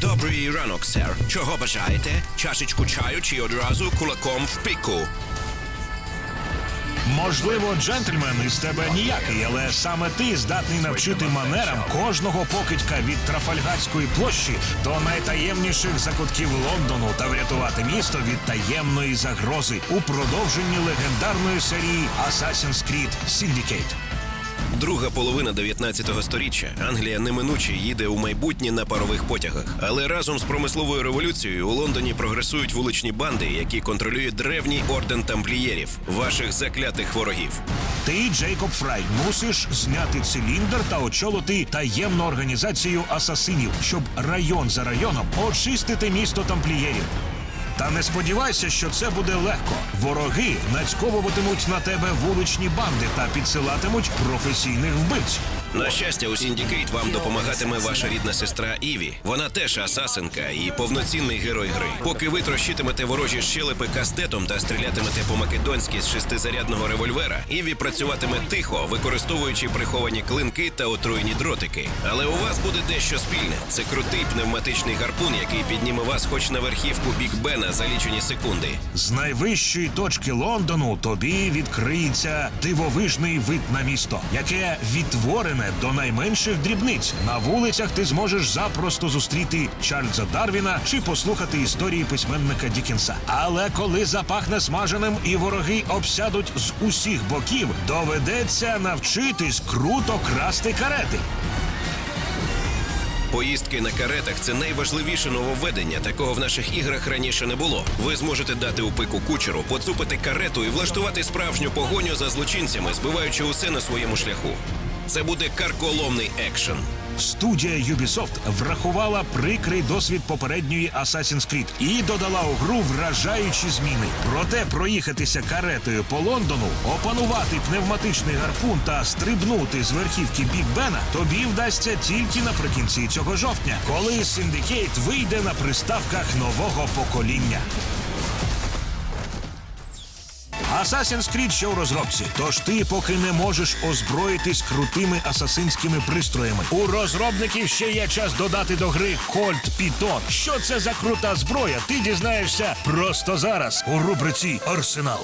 Добрий ранок, сер. Чого бажаєте? Чашечку чаю чи одразу кулаком в піку? Можливо, джентльмен із тебе ніякий, але саме ти здатний навчити манерам кожного покидька від Трафальгарської площі до найтаємніших закутків Лондону та врятувати місто від таємної загрози у продовженні легендарної серії Assassin's Creed Syndicate. Друга половина 19-го сторіччя Англія неминуче їде у майбутнє на парових потягах. Але разом з промисловою революцією у Лондоні прогресують вуличні банди, які контролюють древній орден тамплієрів, ваших заклятих ворогів. Ти, Джейкоб Фрай, мусиш зняти циліндр та очолити таємну організацію асасинів, щоб район за районом очистити місто тамплієрів. Та не сподівайся, що це буде легко. Вороги нацьковуватимуть на тебе вуличні банди та підсилатимуть професійних вбивць. На щастя, у Сіндікейт вам допомагатиме ваша рідна сестра Іві. Вона теж асасинка і повноцінний герой гри. Поки ви трощитимете ворожі щелепи кастетом та стрілятимете по-македонськи з шестизарядного револьвера, Іві працюватиме тихо, використовуючи приховані клинки та отруєні дротики. Але у вас буде дещо спільне. Це крутий пневматичний гарпун, який підніме вас хоч на верхівку Бік Бена за лічені секунди. З найвищої точки Лондону тобі відкриється дивовижний вид на місто, яке відтворене до найменших дрібниць. На вулицях ти зможеш запросто зустріти Чарльза Дарвіна чи послухати історії письменника Дікенса. Але коли запахне смаженим і вороги обсядуть з усіх боків, доведеться навчитись круто красти карети. Поїздки на каретах це найважливіше нововведення. Такого в наших іграх раніше не було. Ви зможете дати у пику кучеру, поцупити карету і влаштувати справжню погоню за злочинцями, збиваючи усе на своєму шляху. Це буде карколомний екшен. Студія Ubisoft врахувала прикрий досвід попередньої Assassin's Creed і додала у гру вражаючі зміни. Проте проїхатися каретою по Лондону, опанувати пневматичний гарпун та стрибнути з верхівки Біг Бена тобі вдасться тільки наприкінці цього жовтня, коли Syndicate вийде на приставках нового покоління. Assassin's Creed ще у розробці. Тож ти поки не можеш озброїтись крутими асасинськими пристроями. У розробників ще є час додати до гри Кольт Пітон. Що це за крута зброя? Ти дізнаєшся просто зараз у рубриці Арсенал.